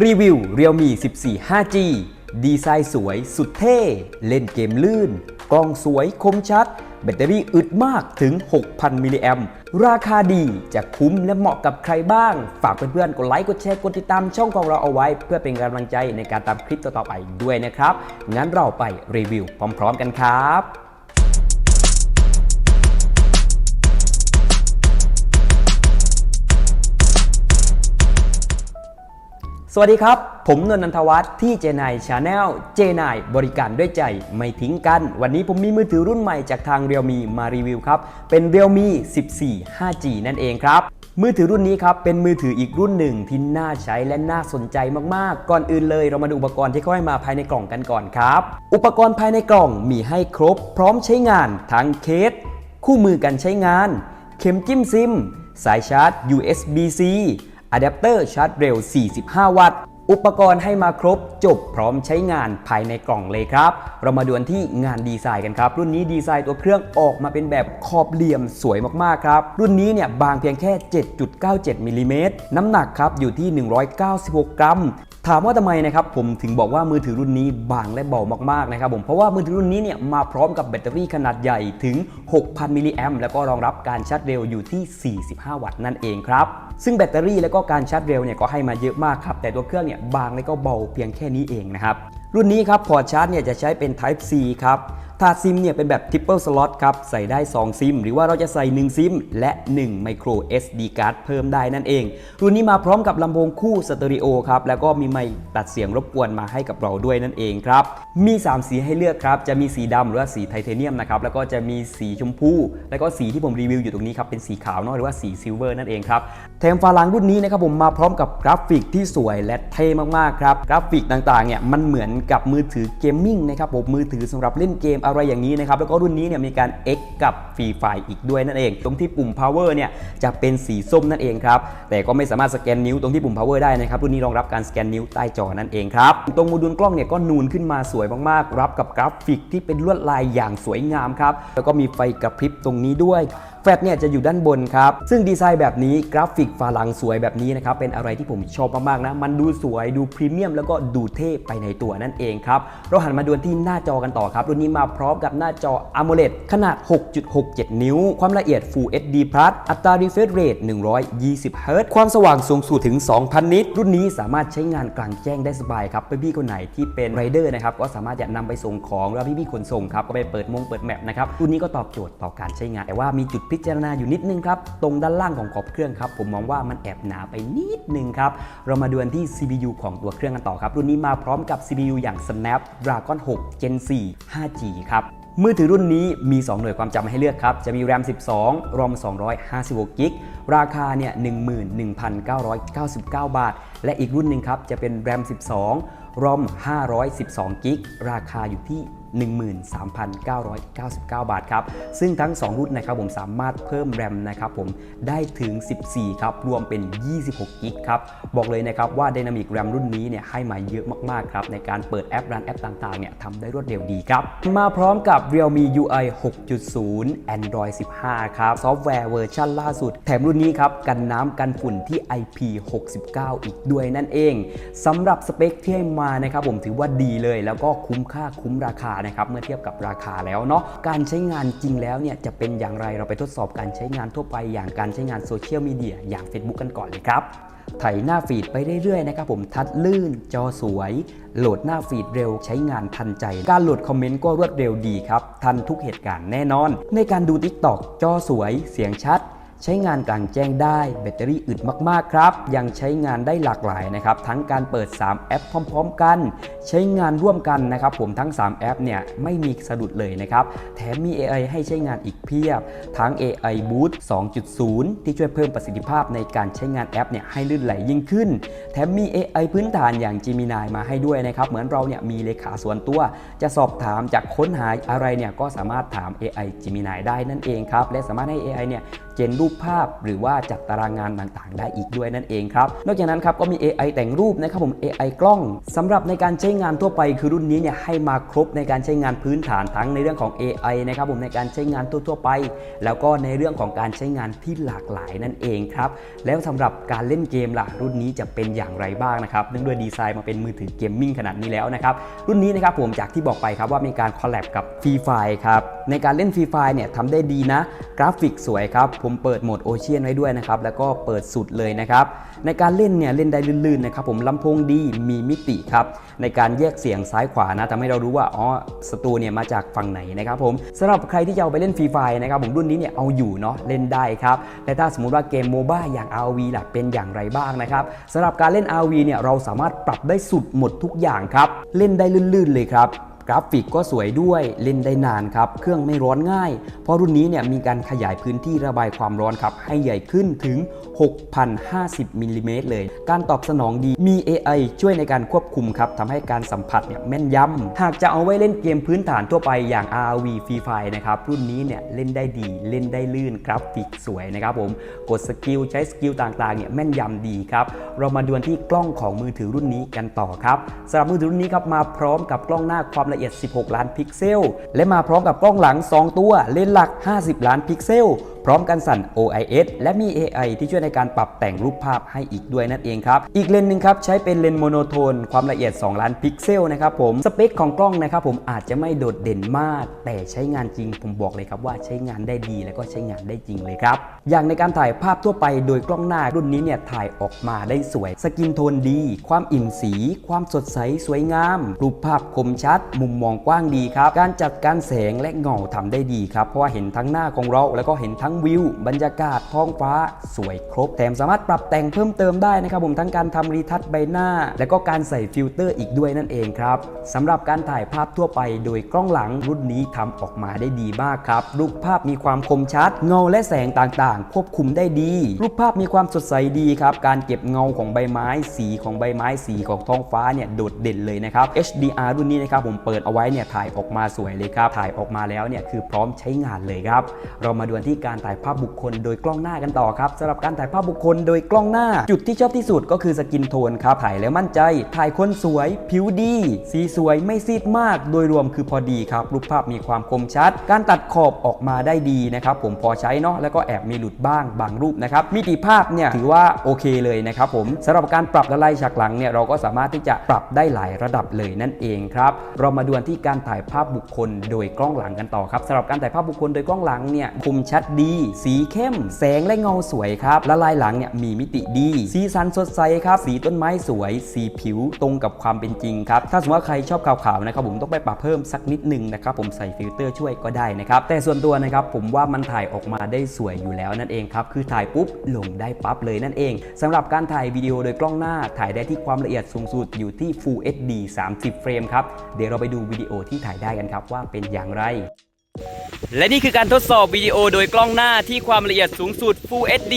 รีวิว Realme 14 5G ดีไซน์สวยสุดเท่ เล่นเกมลื่น กล้องสวยคมชัด แบตเตอรี่อึดมากถึง 6,000 มิลลิแอมป์ราคาดีจะคุ้มและเหมาะกับใครบ้าง ฝากเพื่อนๆ กดไลค์ กดแชร์ กดติดตามช่องของเราเอาไว้ เพื่อเป็นกำลังใจในการตามคลิปต่อๆไปด้วยนะครับ งั้นเราไปรีวิวพร้อม ๆ กันครับ สวัสดีครับ ผมนนท์นันทวัฒน์ที่เจนายชาแนลเจนายบริการด้วยใจไม่ทิ้งกัน วันนี้ผมมีมือถือรุ่นใหม่จากทาง Realme มารีวิวครับ เป็น Realme 14 5G นั่นเองครับ มือถือรุ่นนี้ครับ เป็นมือถืออีกรุ่นหนึ่งที่น่าใช้และน่าสนใจมากๆ ก่อนอื่นเลยเรามาดูอุปกรณ์ที่เขาให้มาภายในกล่องกันก่อนครับ อุปกรณ์ภายในกล่องมีให้ครบ พร้อมใช้งานทั้งเคส คู่มือการใช้งาน เข็มจิ้มซิม สายชาร์จ USB-C อะแดปเตอร์ชาร์จเร็ว 45 วัตต์ อุปกรณ์ให้มาครบจบพร้อมใช้งานภายในกล่องเลยครับ เรามาดูกันที่งานดีไซน์กันครับ รุ่นนี้ดีไซน์ตัวเครื่องออกมาเป็นแบบขอบเหลี่ยมสวยมากๆครับ รุ่นนี้เนี่ยบางเพียงแค่ 7.97มิลลิเมตรน้ำหนักครับอยู่ที่ 196 กรัม ถามว่าทำไมนะครับผมถึงบอกว่ามือถือรุ่นนี้บางและเบามากๆนะครับผมเพราะว่ามือถือรุ่นนี้เนี่ยมาพร้อมกับแบตเตอรี่ขนาดใหญ่ถึง 6,000มิลลิแอมป์แล้วก็รองรับการชาร์จเร็วอยู่ที่ 45 วัตต์นั่นเองครับ ซึ่งแบตเตอรี่และก็การชาร์จเร็วเนี่ยก็ให้มาเยอะมากครับแต่ตัวเครื่องเนี่ยบางและก็เบาเพียงแค่นี้เองนะครับ รุ่นนี้ครับพอร์ตชาร์จเนี่ยจะใช้เป็น Type C ครับถาดซิมเนี่ยเป็นแบบ Triple Slot ครับใส่ได้ 2 ซิม หรือว่าเราจะใส่ 1 ซิม และ 1 Micro SD Card เพิ่มได้นั่นเอง รุ่นนี้มาพร้อมกับลำโพงคู่สเตอริโอครับ แล้วก็มีไมค์ตัดเสียงรบกวนมาให้กับเราด้วยนั่นเองครับ มี 3 สีให้เลือกครับ จะมีสีดำหรือว่าสีไทเทเนียมนะครับ แล้วก็จะมีสีชมพู แล้วก็สีที่ผมรีวิวอยู่ตรงนี้ครับ เป็นสีขาวเนาะหรือว่าสีซิลเวอร์นั่นเองครับแถมฝาหลังรุ่นนี้นะครับผมมาพร้อมกับกราฟิกที่สวยและเท่มากๆครับกราฟิกต่างๆเนี่ยมันเหมือนกับมือถือเกมมิ่งนะครับผมมือถือสำหรับเล่นเกมอะไรอย่างนี้นะครับแล้วก็รุ่นนี้เนี่ยมีการ X กับฟรีไฟอีกด้วยนั่นเอง ตรงที่ปุ่ม power เนี่ยจะเป็นสีส้มนั่นเองครับแต่ก็ไม่สามารถสแกนนิ้วตรงที่ปุ่ม power ได้นะครับรุ่นนี้รองรับการสแกนนิ้วใต้จอนั่นเองครับตรงโมดูลกล้องเนี่ยก็นูนขึ้นมาสวยมากๆ รับกับกราฟิกที่เป็นลวดลายอย่างสวยงามครับแล้วก็มีไฟกระพริบตรงนี้ด้วย แฟลชเนี่ยจะอยู่ด้านบนครับ ซึ่งดีไซน์แบบนี้กราฟิกฝาหลังสวยแบบนี้นะครับ เป็นอะไรที่ผมชอบมากๆนะ มันดูสวยดูพรีเมียมแล้วก็ดูเท่ไปในตัวนั่นเองครับ เราหันมาดูที่หน้าจอกันต่อครับ รุ่นนี้มาพร้อมกับหน้าจอ AMOLED ขนาด 6.67 นิ้ว ความละเอียด Full HD Plus อัตรา refresh rate 120 Hz ความสว่างสูงสุดถึง 2,000 นิต รุ่นนี้สามารถใช้งานกลางแจ้งได้สบายครับพี่ๆคนไหนที่เป็นไรเดอร์นะครับก็สามารถจะนำไปส่งของแล้วพี่ๆขนส่งครับก็ไปเปิดมงเปิดแมปนะครับรุ่นนี้ก็ตอบโจทย์ต่อการใช้งานแต่ว่ามีจุดพิจารณาอยู่นิดนึงครับ ตรงด้านล่างของขอบเครื่องครับ ผมมองว่ามันแอบหนาไปนิดนึงครับ เรามาดูกันที่ CPU ของตัวเครื่องกันต่อครับ รุ่นนี้มาพร้อมกับ CPU อย่าง Snapdragon 6 Gen 4 5G ครับมือถือรุ่นนี้มี 2 หน่วยความจำให้เลือกครับ จะมี RAM 12 ROM 256 g b ราคาเนี่ย11,999 บาท และอีกรุ่นหนึ่งครับ จะเป็น RAM 12 ROM 512 g b ราคาอยู่ที่ 13,999 บาทครับ ซึ่งทั้ง 2 รุ่นนะครับผมสามารถเพิ่ม RAM นะครับผมได้ถึง 14 ครับ รวมเป็น 26กิกครับ บอกเลยนะครับว่า Dynamic RAM รุ่นนี้เนี่ยให้มาเยอะมากๆครับในการเปิดแอปรันแอปต่างๆเนี่ยทำได้รวดเร็วดีครับ มาพร้อมกับ Realme UI 6.0 Android 15 ครับ ซอฟต์แวร์เวอร์ชันล่าสุด แถมรุ่นนี้ครับ กันน้ำกันฝุ่นที่ IP69 อีกด้วยนั่นเองสำหรับสเปคที่ให้มานะครับผมถือว่าดีเลย แล้วก็คุ้มค่าคุ้มราคานะครับเมื่อเทียบกับราคาแล้วเนาะการใช้งานจริงแล้วเนี่ยจะเป็นอย่างไรเราไปทดสอบการใช้งานทั่วไปอย่างการใช้งานโซเชียลมีเดียอย่าง Facebook กันก่อนเลยครับไถหน้าฟีดไปเรื่อยๆนะครับผมทัดลื่น จอสวย โหลดหน้าฟีดเร็วใช้งานทันใจ การโหลดคอมเมนต์ก็รวดเร็วดีครับ ทันทุกเหตุการณ์แน่นอน ในการดู TikTok จอสวย เสียงชัด ใช้งานกลางแจ้งได้แบตเตอรี่อึดมากๆครับ ยังใช้งานได้หลากหลายนะครับ ทั้งการเปิด 3 แอปพร้อม ๆ กัน ใช้งานร่วมกันนะครับผมทั้ง 3 แอปเนี่ยไม่มีสะดุดเลยนะครับ แถมมี AI ให้ใช้งานอีกเพียบ ทั้ง AI Boost 2.0 ที่ช่วยเพิ่มประสิทธิภาพในการใช้งานแอปเนี่ยให้ลื่นไหลยิ่งขึ้น แถมมี AI พื้นฐานอย่าง Gemini มาให้ด้วยนะครับ เหมือนเราเนี่ยมีเลขาส่วนตัว จะสอบถามจากค้นหาอะไรเนี่ยก็สามารถถาม AI Gemini ได้นั่นเองครับ และสามารถให้ AI เนี่ยเจนรูปภาพ หรือว่าจัดตารางงานต่างๆ ได้อีกด้วยนั่นเองครับ นอกจากนั้นครับก็มี AI แต่งรูปนะครับผม AI กล้องสำหรับในการใช้งานทั่วไปคือรุ่นนี้เนี่ยให้มาครบในการใช้งานพื้นฐานทั้งในเรื่องของ AI นะครับผมในการใช้งานทั่วๆไป แล้วก็ในเรื่องของการใช้งานที่หลากหลายนั่นเองครับแล้วสำหรับการเล่นเกมล่ะรุ่นนี้จะเป็นอย่างไรบ้างนะครับเนื่องด้วยดีไซน์มาเป็นมือถือเกมมิ่งขนาดนี้แล้วนะครับรุ่นนี้นะครับผมจากที่บอกไปครับว่ามีการคอลแลบกับฟรีไฟครับในการเล่นฟรีไฟเนี่ยทำได้ดีนะ กราฟิกสวยครับผมเปิดโหมดโอเชียนไว้ด้วยนะครับแล้วก็เปิดสุดเลยนะครับในการเล่นเนี่ยเล่นได้ลื่นๆนะครับผมลำโพงดีมีมิติครับในการแยกเสียงซ้ายขวานะทำให้เรารู้ว่าอ๋อศัตรูเนี่ยมาจากฝั่งไหนนะครับผมสำหรับใครที่จะเอาไปเล่นฟรีไฟนะครับผมรุ่นนี้เนี่ยเอาอยู่เนาะเล่นได้ครับและถ้าสมมุติว่าเกมโมบ้าอย่าง RV ล่ะเป็นอย่างไรบ้างนะครับสำหรับการเล่น RV เนี่ยเราสามารถปรับได้สุดหมดทุกอย่างครับเล่นได้ลื่นๆเลยครับ ราฟิกก็สวยด้วยเล่นได้นานครับ เครื่องไม่ร้อนง่าย เพราะรุ่นนี้เนี่ยมีการขยายพื้นที่ระบายความร้อนครับ ให้ใหญ่ขึ้นถึง 6,050มิลลิเมตรเลย การตอบสนองดีมี AI ช่วยในการควบคุมครับทำให้การสัมผัสเนี่ยแม่นยำหากจะเอาไว้เล่นเกมพื้นฐานทั่วไปอย่าง RV Free Fire นะครับรุ่นนี้เนี่ยเล่นได้ดีเล่นได้ลื่นกราฟิกสวยนะครับผมกดสกิลใช้สกิลต่างๆเนี่ยแม่นยำดีครับเรามาดวลที่กล้องของมือถือรุ่นนี้กันต่อครับสำหรับมือถือรุ่นนี้ครับมาพร้อมกับกล้องหน้าความละเอียด16 ล้านพิกเซล และมาพร้อมกับกล้องหลัง 2 ตัวเลนส์หลัก 50 ล้านพิกเซล พร้อมกันสั่น OIS และมี AI ที่ช่วยในการปรับแต่งรูปภาพให้อีกด้วยนั่นเองครับ อีกเลนส์หนึ่งครับใช้เป็นเลนส์โมโนโทน ความละเอียด 2 ล้านพิกเซลนะครับผม สเปคของกล้องนะครับผมอาจจะไม่โดดเด่นมาก แต่ใช้งานจริงผมบอกเลยครับว่าใช้งานได้ดีและก็ใช้งานได้จริงเลยครับ อย่างในการถ่ายภาพทั่วไปโดยกล้องหน้ารุ่นนี้เนี่ยถ่ายออกมาได้สวย สกินโทนดี ความอิ่มสี ความสดใสสวยงาม รูปภาพคมชัด มุมมองกว้างดีครับ การจัดการแสงและเงาทำได้ดีครับ เพราะว่าเห็นทั้งหน้าของเราแล้วก็เห็นทั้งวิว บรรยากาศท้องฟ้าสวยครบ แถมสามารถปรับแต่งเพิ่มเติมได้นะครับผมทั้งการทำรีทัชใบหน้า และก็การใส่ฟิลเตอร์อีกด้วยนั่นเองครับสำหรับการถ่ายภาพทั่วไป โดยกล้องหลังรุ่นนี้ทำออกมาได้ดีมากครับรูปภาพมีความคมชัด เงาและแสงต่างๆ ควบคุมได้ดี รูปภาพมีความสดใสดีครับการเก็บเงาของใบไม้ สีของใบไม้สีของท้องฟ้าเนี่ยโดดเด่นเลยนะครับ HDR รุ่นนี้นะครับผมเปิดเอาไว้เนี่ยถ่ายออกมาสวยเลยครับถ่ายออกมาแล้วเนี่ยคือพร้อมใช้งานเลยครับ เรามาดูที่การถ่ายภาพบุคคลโดยกล้องหน้ากันต่อครับสำหรับการถ่ายภาพบุคคลโดยกล้องหน้า จุดที่ชอบที่สุดก็คือสกินโทนครับถ่ายแล้วมั่นใจ ถ่ายคนสวย ผิวดี สีสวยไม่ซีดมาก โดยรวมคือพอดีครับรูปภาพมีความคมชัด การตัดขอบออกมาได้ดีนะครับผมพอใช้เนาะแล้วก็แอบมีหลุดบ้างบางรูปนะครับมิติภาพเนี่ยถือว่าโอเคเลยนะครับผมสำหรับการปรับละลายฉากหลังเนี่ยเราก็สามารถที่จะปรับได้หลายระดับเลยนั่นเองครับเรามาดูที่การถ่ายภาพบุคคลโดยกล้องหลังกันต่อครับสำหรับการถ่ายภาพบุคคลโดยกล้องหลังเนี่ยคมชัดดีสีเข้ม แสงและเงาสวยครับละลายหลังเนี่ยมีมิติดี สีสันสดใสครับ สีต้นไม้สวย สีผิวตรงกับความเป็นจริงครับ ถ้าสมมติว่าใครชอบขาวๆนะครับผมต้องไปปรับเพิ่มสักนิดนึงนะครับผมใส่ฟิลเตอร์ช่วยก็ได้นะครับ แต่ส่วนตัวนะครับผมว่ามันถ่ายออกมาได้สวยอยู่แล้วนั่นเองครับ คือถ่ายปุ๊บลงได้ปั๊บเลยนั่นเองสำหรับการถ่ายวิดีโอโดยกล้องหน้าถ่ายได้ที่ความละเอียดสูงสุดอยู่ที่ Full HD 30 เฟรมครับ เดี๋ยวเราไปดูวิดีโอที่ถ่ายได้กันครับว่าเป็นอย่างไร และนี่คือการทดสอบวิดีโอโดยกล้องหน้าที่ความละเอียดสูงสุด Full HD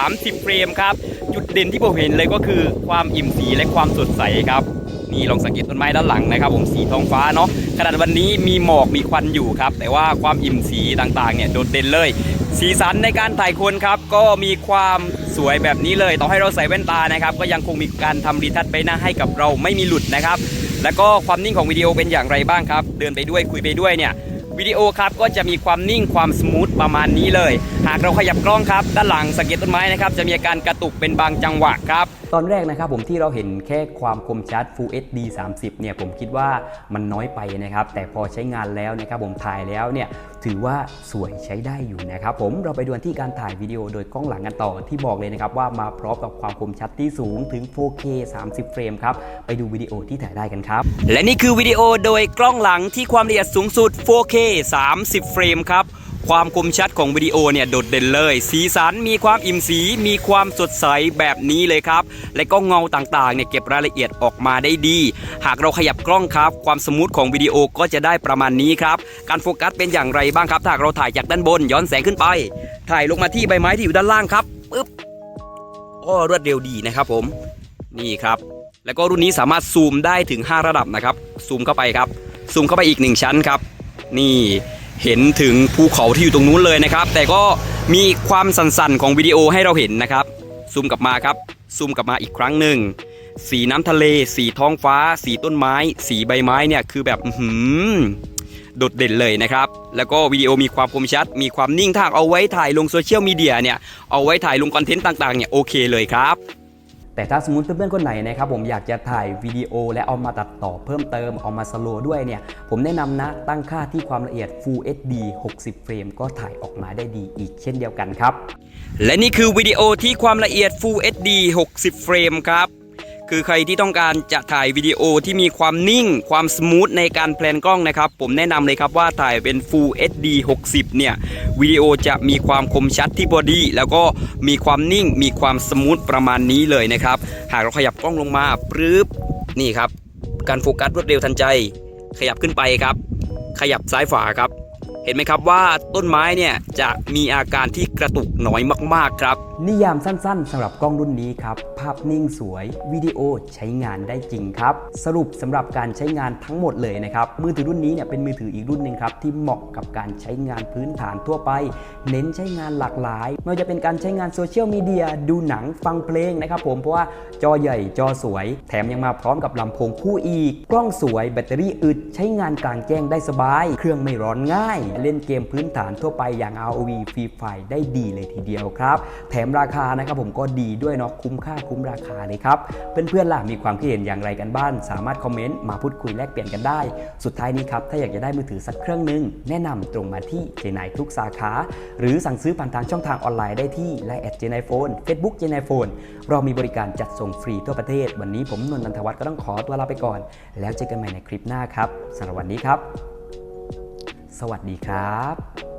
30 เฟรมครับ จุดเด่นที่ผมเห็นเลยก็คือความอิ่มสีและความสดใสครับ นี่ลองสังเกตต้นไม้ด้านหลังนะครับ ผมสีท้องฟ้าเนาะขนาดวันนี้มีหมอกมีควันอยู่ครับ แต่ว่าความอิ่มสีต่างๆเนี่ยโดดเด่นเลย สีสันในการถ่ายคนครับ ก็มีความสวยแบบนี้เลยต่อให้เราใส่แว่นตานะครับ ก็ยังคงมีการทำรีทัชใบหน้าให้กับเราไม่มีหลุดนะครับ แล้วก็ความนิ่งของวิดีโอเป็นอย่างไรบ้างครับ เดินไปด้วยคุยไปด้วยเนี่ย วิดีโอครับก็จะมีความนิ่งความสมูทประมาณนี้เลย หากเราขยับกล้องครับ ด้านหลังสังเกตต้นไม้นะครับจะมีอาการกระตุกเป็นบางจังหวะครับตอนแรกนะครับผมที่เราเห็นแค่ความคมชัด Full HD 30 เนี่ยผมคิดว่ามันน้อยไปนะครับ แต่พอใช้งานแล้วนะครับผมถ่ายแล้วเนี่ยถือว่าสวยใช้ได้อยู่นะครับผมเราไปดูที่การถ่ายวิดีโอโดยกล้องหลังกันต่อที่บอกเลยนะครับว่ามาพร้อมกับความคมชัดที่สูงถึง 4K 30 เฟรมครับ ไปดูวิดีโอที่ถ่ายได้กันครับ และนี่คือวิดีโอโดยกล้องหลังที่ความละเอียดสูงสุด 4K 30 เฟรมครับ ความคมชัดของวิดีโอเนี่ยโดดเด่นเลย สีสันมีความอิ่มสี มีความสดใสแบบนี้เลยครับ และก็เงาต่างๆเนี่ยเก็บรายละเอียดออกมาได้ดี หากเราขยับกล้องครับ ความสมูทของวิดีโอก็จะได้ประมาณนี้ครับ การโฟกัสเป็นอย่างไรบ้างครับถ้าหากเราถ่ายจากด้านบนย้อนแสงขึ้นไป ถ่ายลงมาที่ใบไม้ที่อยู่ด้านล่างครับปึ๊บก็รวดเร็วดีนะครับผมนี่ครับแล้วก็รุ่นนี้สามารถซูมได้ถึง 5 ระดับนะครับซูมเข้าไปครับซูมเข้าไปอีก 1 ชั้นครับ นี่ เห็นถึงภูเขาที่อยู่ตรงนู้นเลยนะครับ แต่ก็มีความสั่นๆของวิดีโอให้เราเห็นนะครับ ซูมกลับมาครับ ซูมกลับมาอีกครั้งหนึ่ง สีน้ำทะเล สีท้องฟ้า สีต้นไม้ สีใบไม้เนี่ยคือแบบหือโดดเด่นเลยนะครับ แล้วก็วิดีโอมีความคมชัด มีความนิ่งถ้าเอาไว้ถ่ายลงโซเชียลมีเดียเนี่ย เอาไว้ถ่ายลงคอนเทนต์ต่างๆเนี่ยโอเคเลยครับ แต่ถ้าสมมติเพื่อนๆคนไหนนะครับผมอยากจะถ่ายวิดีโอและเอามาตัดต่อเพิ่มเติมเอามาสโลด้วยเนี่ยผมแนะนำนะตั้งค่าที่ความละเอียด Full HD 60 เฟรมก็ถ่ายออกมาได้ดีอีกเช่นเดียวกันครับ และนี่คือวิดีโอที่ความละเอียด Full HD 60 เฟรมครับ คือใครที่ต้องการจะถ่ายวิดีโอที่มีความนิ่งความสมูทในการแพลนกล้องนะครับ ผมแนะนำเลยครับว่าถ่ายเป็น Full HD 60 เนี่ยวิดีโอจะมีความคมชัดที่บอดี้แล้วก็มีความนิ่งมีความสมูทประมาณนี้เลยนะครับ หากเราขยับกล้องลงมาปรึ๊บนี่ครับ การโฟกัสรวดเร็วทันใจ ขยับขึ้นไปครับ ขยับซ้ายฝาครับ เห็นไหมครับว่าต้นไม้เนี่ยจะมีอาการที่กระตุกน้อยมากๆครับ นิยามสั้นๆสำหรับกล้องรุ่นนี้ครับ ภาพนิ่งสวย วิดีโอใช้งานได้จริงครับ สรุปสำหรับการใช้งานทั้งหมดเลยนะครับ มือถือรุ่นนี้เนี่ยเป็นมือถืออีกรุ่นหนึ่งครับ ที่เหมาะกับการใช้งานพื้นฐานทั่วไป เน้นใช้งานหลากหลาย ไม่ว่าจะเป็นการใช้งานโซเชียลมีเดียดูหนังฟังเพลงนะครับผมเพราะว่าจอใหญ่จอสวย แถมยังมาพร้อมกับลำโพงคู่อีก กล้องสวย แบตเตอรี่อึดใช้งานกลางแจ้งได้สบาย เครื่องไม่ร้อนง่าย เล่นเกมพื้นฐานทั่วไปอย่าง ROV Free Fire ได้ดีเลยทีเดียวครับ แถมราคานะครับผมก็ดีด้วยเนาะคุ้มค่าคุ้มราคาเลยครับ เพื่อนๆล่ะมีความคิดเห็นอย่างไรกันบ้างสามารถคอมเมนต์มาพูดคุยแลกเปลี่ยนกันได้ สุดท้ายนี้ครับถ้าอยากจะได้มือถือสักเครื่องหนึง แนะนำตรงมาที่เจนายทุกสาขา หรือสั่งซื้อผ่านทางช่องทางออนไลน์ได้ที่ไลน์แอดเจนายโฟนเฟซบุ๊กเจนายโฟนเรามีบริการจัดส่งฟรีทั่วประเทศ วันนี้ผมนนทันทวัฒน์ก็ต้องขอตัวลาไปก่อน แล้วเจอกันใหม่ในคลิปหน้าครับสำหรับวันนี้ครับ สวัสดีครับ